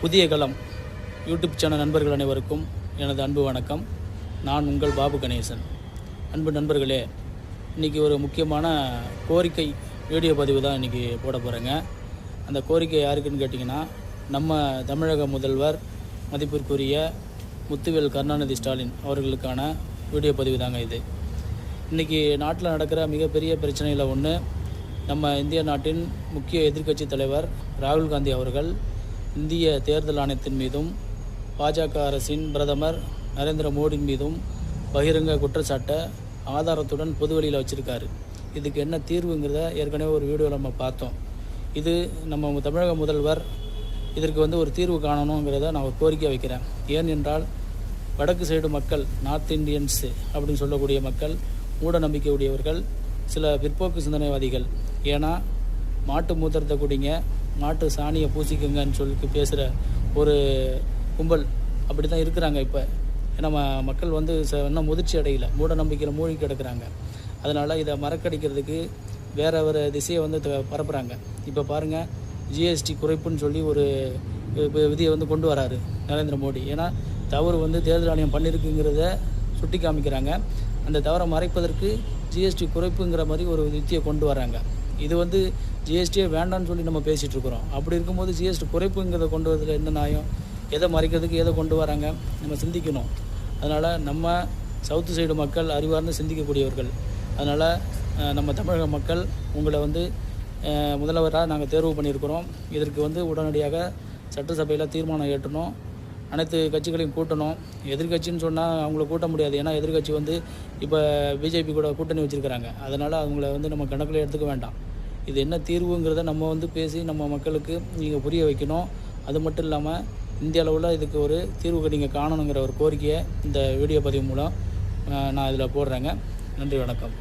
புதிய களம் YouTube channel நண்பர்கள் அனைவருக்கும் எனது அன்பு வணக்கம். நான் உங்கள் பாபு கணேசன். அன்பு நண்பர்களே இன்றைக்கி ஒரு முக்கியமான கோரிக்கை வீடியோ பதிவு தான் இன்றைக்கி போட போகிறேங்க அந்த கோரிக்கை யாருக்குன்னு கேட்டிங்கன்னா நம்ம தமிழக முதல்வர் மதிப்பிற்குரிய முத்துவேல் கருணாநிதி ஸ்டாலின் அவர்களுக்கான வீடியோ பதிவு தாங்க இது. இன்றைக்கி நாட்டில் நடக்கிற மிகப்பெரிய பிரச்சனையில் ஒன்று நம்ம இந்திய நாட்டின் முக்கிய எதிர்க்கட்சி தலைவர் ராகுல் காந்தி அவர்கள் இந்திய தேர்தல் ஆணையத்தின் மீதும் பாஜக அரசின் பிரதமர் நரேந்திர மோடி மீதும் பகிரங்க குற்றச்சாட்டை ஆதாரத்துடன் பொதுவெளியில் வச்சுருக்காரு. இதுக்கு என்ன தீர்வுங்கிறத ஏற்கனவே ஒரு வீடியோவில் நம்ம பார்த்தோம். இது நம்ம தமிழக முதல்வர் இதற்கு வந்து ஒரு தீர்வு காணணுங்கிறத நான் ஒரு கோரிக்கை வைக்கிறேன். ஏன் என்றால் வடக்கு சைடு மக்கள் நார்த் இந்தியன்ஸ் அப்படின்னு சொல்லக்கூடிய மக்கள் மூட நம்பிக்கை உடையவர்கள் சில பிற்போக்கு சிந்தனைவாதிகள். ஏன்னா மாட்டு மூத்திரத்தை குடிங்க மாட்டு சாணியை பூசிக்குங்கன்னு சொல்லி பேசுகிற ஒரு கும்பல் அப்படி தான் இருக்கிறாங்க இப்போ. ஏன்னா மக்கள் வந்து ச- இன்னும் முதிர்ச்சி அடையில. மூட நம்பிக்கையில் மூழ்கி கிடக்குறாங்க. அதனால் இதை மறக்கடிக்கிறதுக்கு வேற ஒரு திசையை வந்து பரப்புகிறாங்க இப்போ பாருங்கள் ஜிஎஸ்டி குறைப்புன்னு சொல்லி ஒரு விதியை வந்து கொண்டு வராரு நரேந்திர மோடி. ஏன்னா தவறு வந்து தேர்தல் ஆணையம் பண்ணியிருக்குங்கிறத சுட்டி காமிக்கிறாங்க அந்த தவறை மறைப்பதற்கு ஜிஎஸ்டி குறைப்புங்கிற மாதிரி ஒரு வித்தியை கொண்டு வராங்க. இது வந்து ஜிஎஸ்டியே வேண்டாம்னு சொல்லி நம்ம பேசிகிட்டு இருக்கிறோம் அப்படி இருக்கும்போது ஜிஎஸ்டி குறைப்புங்கிறத கொண்டு வரதுல என்ன நியாயம்? எதை மறைக்கிறதுக்கு எதை கொண்டு வராங்க? நம்ம சிந்திக்கணும். அதனால் நம்ம சவுத்து சைடு மக்கள் அறிவார்ந்து சிந்திக்கக்கூடியவர்கள். அதனால் நம்ம தமிழக மக்கள் உங்களை வந்து முதல்வராக நாங்கள் தேர்வு பண்ணியிருக்கிறோம். இதற்கு வந்து உடனடியாக சட்டசபையில் தீர்மானம் ஏற்றணும். அனைத்து கட்சிகளையும் கூட்டணும். எதிர்க்கட்சின்னு சொன்னால் அவங்கள கூட்ட முடியாது. ஏன்னா எதிர்க்கட்சி வந்து இப்போ பிஜேபி கூட கூட்டணி வச்சுருக்கிறாங்க. அதனால் அவங்கள வந்து நம்ம கணக்கில் எடுத்துக்க வேண்டாம். இது என்ன தீர்வுங்கிறத நம்ம வந்து பேசி நம்ம மக்களுக்கு நீங்கள் புரிய வைக்கணும். அது மட்டும் இல்லாமல் இந்திய அளவில் இதுக்கு ஒரு தீர்வு நீங்கள் காணணுங்கிற ஒரு கோரிக்கையை இந்த வீடியோ பதிவு மூலம் நான் இதில் போடுறேங்க. நன்றி வணக்கம்.